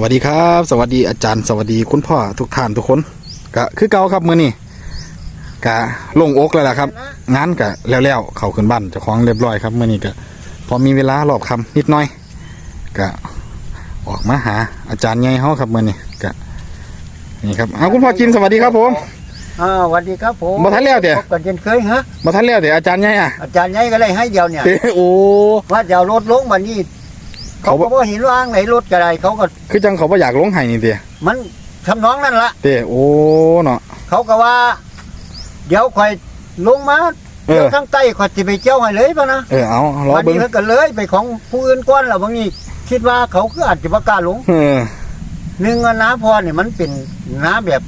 สวัสดีครับ สวัสดีอาจารย์ สวัสดีคุณพ่อทุกท่านทุกคนกะคือเก่าครับมื้อนี้กะลงอกแล้วล่ะครับงานกะแล้วๆเข้าขึ้นบ้านเจ้าของเรียบร้อยครับมื้อนี้กะพอมีเวลารอบคำนิดหน่อยกะออกมาหา อาจารย์ใหญ่เฮาครับมื้อนี้กะนี่ครับเอาคุณพ่อจินสวัสดีครับผมอ่าสวัสดีครับผมบ่ทันแล้วเดี๋ยวพบกันเช่นเคยฮะมาทันแล้วเดี๋ยวอาจารย์ใหญ่อะอาจารย์ใหญ่ก็เลยให้เดียวเนี่ยเด้โอ้ว่าจะเอารถลงมานี่ เขาเขาบ่ก็บ่เห็นว่างไหนรถกระไรเขาก็ คือจังเขาบ่อยากลงไห้นี่เด้มันทำน้องนั่นละเด้โอ้เนาะเขาก็ว่า เดี๋ยวค่อยลงมาเออเดี๋ยวทั้งใต้ค่อยสิไปเจ้าให้เลยป่ะนะเออเอารอวันเบิ่งนี้เพิ่นก็เลยไปของผู้อื่นก่อนแล้วบางนี้คิดว่าเขาคืออาจจะบ่กล้าลงเออหนึ่งอะน้าพรเนี่ยมันเป็นน้าแบบ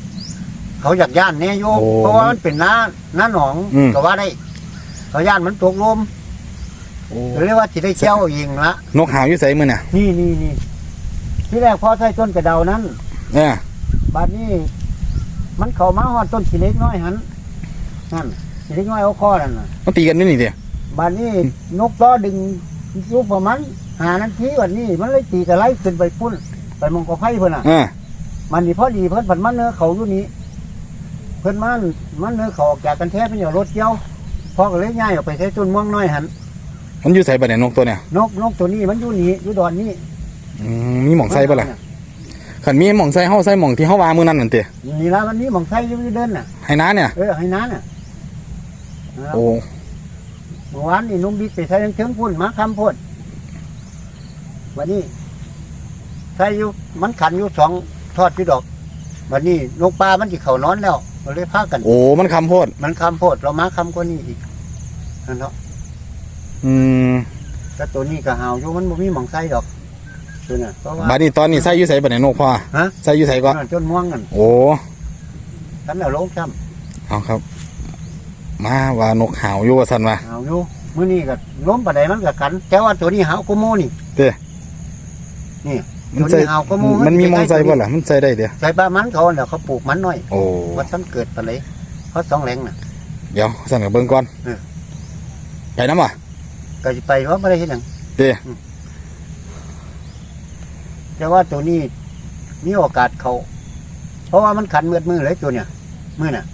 เขาอยากย่านแน่โยมโอ้เพราะว่ามันเป็นน้าน้าหนองอืมก็ว่าได้ เขาย่านมันตกลม โอ้เรียกว่าสิได้เจ้ายิงละนกหาวอยู่ไสมื้อน่ะ นี่นี่นี่ที่แรกพอใส่ต้นกระเดานั้นเออบาดนี้มันเข้ามาฮอดต้นขี้เล็กน้อยหันนั่นขี้เล็กน้อยเอาข้อนั่นน่ะมันตีกันอยู่นี่เด้บาดนี้นกล้อดึงลูกประมาณหานาทีวันนี้ มันเลยตีกระไล่ขึ้นไปพุ่นไปมองกอไผ่เพิ่นอะเออมันนี่พอดีเพิ่นผันมันเนื้อเขาอยู่นี้เพิ่นมันมันเนื้อเขาออกจากกันแท้เป็นอย่างรถเกี่ยวพอก็เลยย้ายออกไปใช้ต้นม่วงน้อยหัน มันอยู่ไสบัดเนี่ยนกตัวเนี่ยนกนกตัวนี้มันอยู่นี่อยู่ดอนนี่อืมมีหม่องไส้บ่ล่ะคันมีหม่องไส้เฮาไส้หม่องที่เฮาว่ามื้อนั้นนั่นตินี่ละวันนี้หมองไส้อยู่เดินน่ะให้น้าเนี่ยเออให้น้าน่ะโอ้เมื่อวานนี่นุ่มบิ๊กไปใส่เชิงพุ่นมาคำพุ่นวันนี้ใส่อยู่มันขันอยู่สองทอดพี่ดอกวันนี้นกปลามันจิเขานอนแล้วเราเลยพากัน โอ้มันคำโพดมันคำโพดเรามาคำกว่านี้อีกนั่นเนาะ อืมแต่ตัวนี้ก็หาวอยู่มันบ่มีหมองไส้ดอกตัวน่ะเพราะว่าบัดนี้ตอนนี้ไส้อยู่ไสบัดเนี่ยนกพ่อฮะไส้อยู่ไสก็จนม่วงกันโอ้ฉันเอาลงซ้เอาครับ มาว่านกหาวอยู่ว่าซั่นว่าำหาวอยู่มื้อนี้ก็ล้มปานใดมันก็กัน แต่ว่าตัวนี้หาวกูโมนี่มันใส่ตัวนี้หาวก็มูมันมีหม่องไส้ใกล้ๆบ่ล่ะมันใส่ได้เด้อใส่ปลามันเขาเนี่ยเขาปลูกมันน้อยโอ้ ว่าท่านเกิดปานใดเขาสองแหลงน่ะ เดี๋ยวสั่นกับเบิ่งก่อนเออ ไปน้ำว่ะ ก็สิไปเพราะบ่ได้เฮ็ดหยังเด้มแต่ว่าตัวนี้มีโอกาสเขาเพราะว่ามันขันเมือดมือเลยตัวเนี่ยมือน่ะ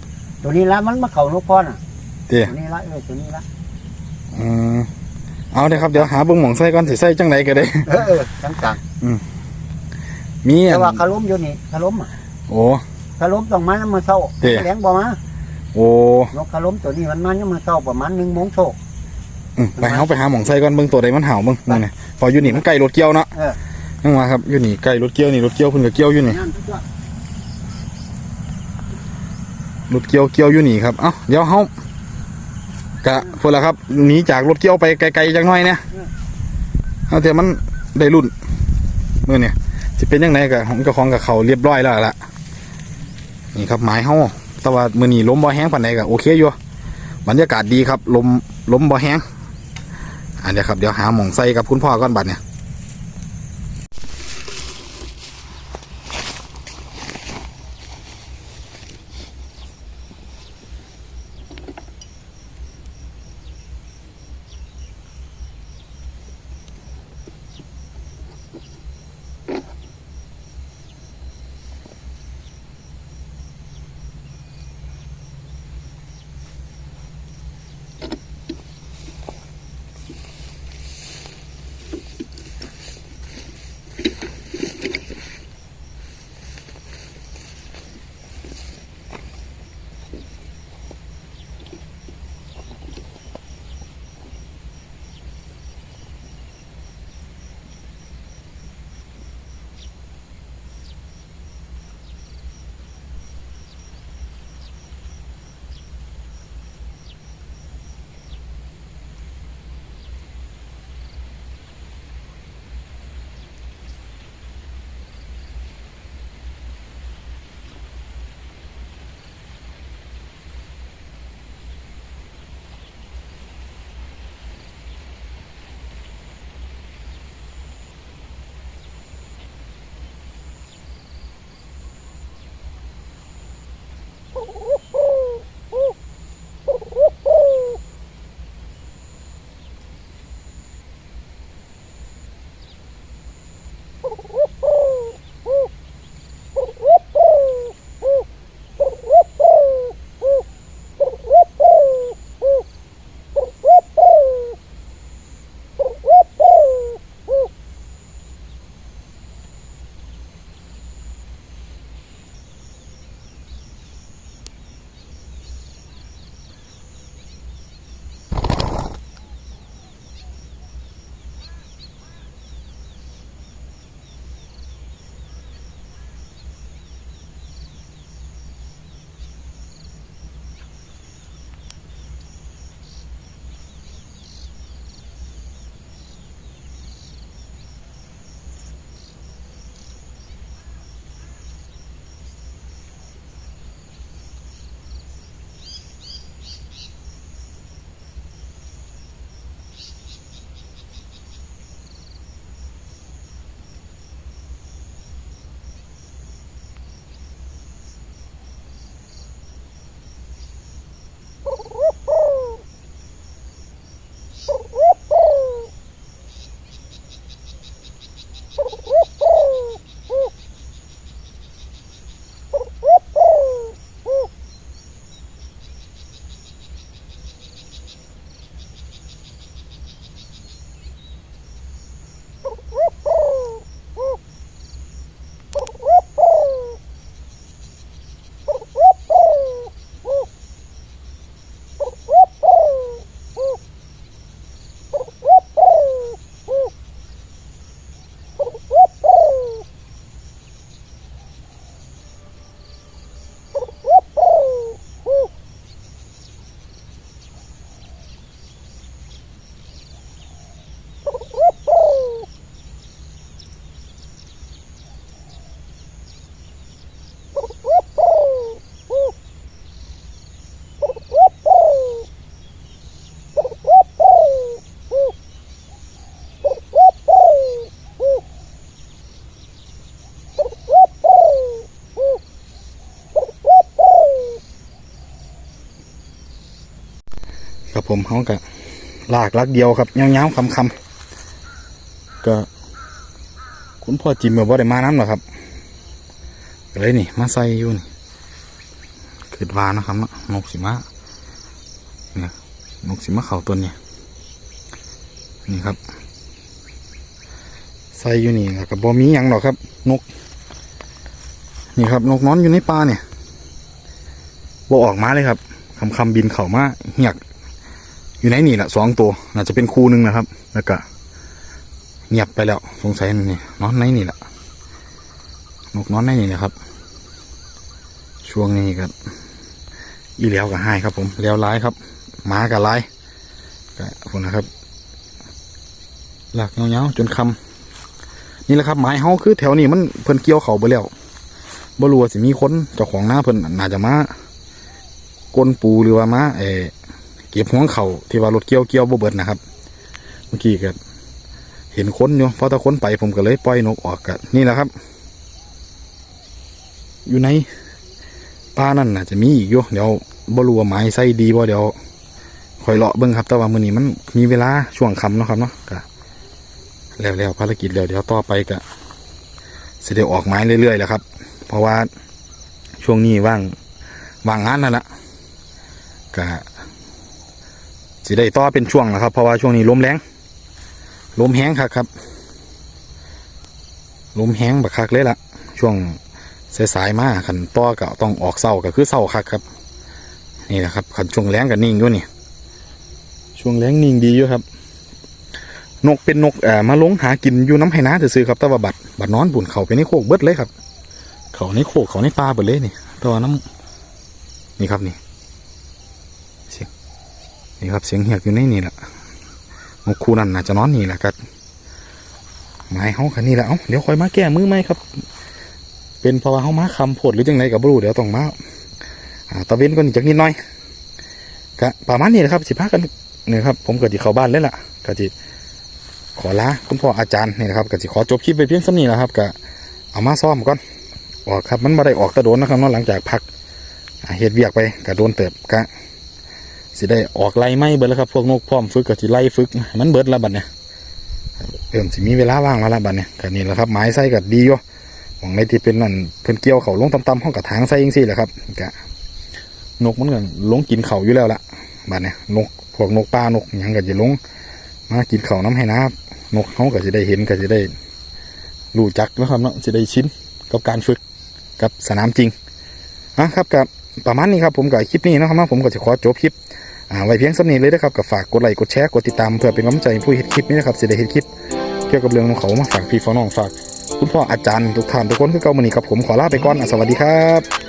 ตัวนี้ละมันมาเข้านกพรน่ะเด้ตัวนี้ละเออตัวนี้ละอืมเอาเด้อครับเดี๋ยวหาเบิ่งหม่องไส้ก่อนสิใส่จังไดก็ได้ เออเออต่างมีๆอัแต่นว่าคาล้มอยู่นี่คาล้มอะโอ้ คาล้มต้องมาน้ำมือเศร้าเด้ แหลงบ่มาโอ้นกคาล้มตัวนี้มันมาน้ำมือเศร้าประมาณหนึ่งโมงโชก อืมไปเฮาไปหาหม่องไส้ก่อนเบิ่งตัวใดมันเห่าเบิ่งนั่นน่ะพออยู่นี่มันใกล้รถเกี่ยวเนาะเออยังว่าครับอยู่นี่ใกล้รถเกี่ยวนี่รถเกี่ยวเพิ่นก็เกี่ยวอยู่นี่นั่นทุกอย่างรถเกี่ยวเกี่ยวอยู่นี่ครับเอ้าเดี๋ยวเฮากะพุ่นละครับหนีจากรถเกี่ยวไปไกลๆจังหน่อยเนี่ยเอาแต่มันได้รุ่นมื้อเนี่ยสิเป็นยังไงกะของเจ้าของกับเขาเรียบร้อยแล้วล่ะนี่ครับหมายเฮาแต่ว่ามื้อนี้ลมบ่แห้งปานใดก็โอเคอยู่บรรยากาศดีครับลมลมบ่แห้ง อันเดี๋ยวครับเดี๋ยวหาหม่องใส่กับคุณพ่อก่อนบัดเนี่ย ครับผมเขาก็ลากลักเดียวครับเงาวๆคำคำก็ คุณพ่อจิมแบบว่าได้มาน้ำหรอครับก็เลยนี่ มาใส่อยู่นี่คิดว่านะครับเนาะนกสิมาเนี่ยนกสิมาเข่าตัวนี้นี่ครับ ใส่อยู่นี่แล้วก็บ่มีหยังหรอกครับ นก นี่ครับ นกนอนอยู่ในป่าเนี่ยบ่ออกมาเลยครับคำคำบินเข่ามาเหียก อยู่ในนี่แหละสองตัวน่าจะเป็นคู่หนึ่งนะครับ แล้วก็เงียบไปแล้วสงสัยนี่นอนในนี่แหละนกนอนในนี่นะครับ ช่วงนี้ก็อีเหลียวกับหายครับ ผมเลี้ยวร้ายครับหมากับร้ายก็คนนะครับ หลักเงาๆจนคำนี่แหละครับไม้เฮาคือแถวนี้มันเพิ่นเกี่ยวเขาไปแล้วบ่รู้ว่าสิมีคนเจ้าของหน้าเพิ่นน่าจะมากลปูหรือว่ามาเออ ก็บหัวเขาที่ว่ารถเกี่ยวเกี่ยวบ่เบิดนะครับ เมื่อกี้ก็เห็นคนอยู่พอตะคนไปผมก็เลยปล่อยนกออกกันนี่แหละครับ อยู่ในป่านั่นน่ะจะมีอีกอยู่เดี๋ยวบรู้ว่าไม้ใส่ดีบ่เดี๋ยวคอยเลาะเบิ่งครับ แต่ว่ามื้อนี้มันมีเวลาช่วงค่ำเนาะครับเนาะก็แล้วแล้วภารกิจแล้วเดี๋ยวต่อไปก็สิได้ออกไม้เรื่อยๆแหละครับ เพราะว่าช่วงนี้ว่างว่างงานนั่นแหละก็ สิได้ต่อเป็นช่วงนะครับ เพราะว่าช่วงนี้ลมแรงลมแห้งครับครับลมแห้งบักคักเลยละช่วงสายๆมากขันต่อก็ต้องออกเศร้าก็คือเศร้าคักครับ นี่นะครับขันช่วงแรงกับนิ่งด้วยนี่ช่วงแรงนิ่งดีอยู่ครับ นกเป็นนกเอ่อมาลงหากินอยู่น้ำไหนาซื้อครับแต่ว่าบัดบัดนอนบุ่นเขาไปในโคกเบิดเลยครับ เขาในโคกเขาในป่าเบิดเลยนี่ตัวน้ำนี่ครับนี่ นี่ครับเสียงเหียกอยู่ในนี่แหละนกคูนั่นน่าจะนอนนี่แหละครับไม้เฮาคันนี้แหละเอ้าเดี๋ยวคอยมาแก้มือไหมครับ เป็นเพราะว่าเฮามาคำโพดหรือจังไรกับบรูเดี๋ยวต้องมาอ่าตะเวนก่อนอีกจักนิดหน่อยก็ประมาณนี้แหละครับสิพากันเนี่ยครับ ผมก็จิเข้าบ้านเลยล่ะก็จิขอลาคุณพ่ออาจารย์นี่นะครับก็จิขอจบคลิปไปเพียงสำนี้แหละครับก็เอามาซ่อมก่อนออกครับ มันม่ได้ออกตะโดนนะครับนาะหลังจากพักเฮ็ดเวียกไปก็โดนเติบก็ สิได้ออกไล่ไม่เบิดแล้วครับพวกนกพร้อมฝึกก็สิไล่ฝึกมันเบิดแล้วบัดเนี่ยเริ่มสิมีเวลาว่างมาแล้วบัดเนี่ยก็นี่แหละครับไม้ใส่ก็ดีอยู่หวังในที่เป็นนั่นเพิ่นเกี่ยวเขาลงต่ำๆห้องกระถางใส่จังซี่แหละครับก็นกมันก็ลงกินเขาอยู่แล้วละบัดเนี่ยนกพวกนกป่านกยังก็จะลงมากินเขาน้ำให้น้ำนกเขาก็จะได้เห็นก็จะได้รู้จักนะครับเนาะจะได้ชินกับการฝึกกับสนามจริงอะครับกับประมาณนี้ครับผมกับคลิปนี้นะครับผมก็จะขอจบคลิป ไว้เพียงสำนีเลยนะครับกับฝากกดไลค์กดแชร์กดติดตามเพื่อเป็นกำลังใจผู้เห็นคลิปนี้นะครับเสียด้เห็นคลิปเกี่ยวกับเรื่องของเขามาฝากพี่ฟ้องน้องฝาก คุณพ่ออาจารย์ทุกท่านทุกคนคือเก่ามือนี้ครับผมขอลาไปก่อนอสวัสดีครับ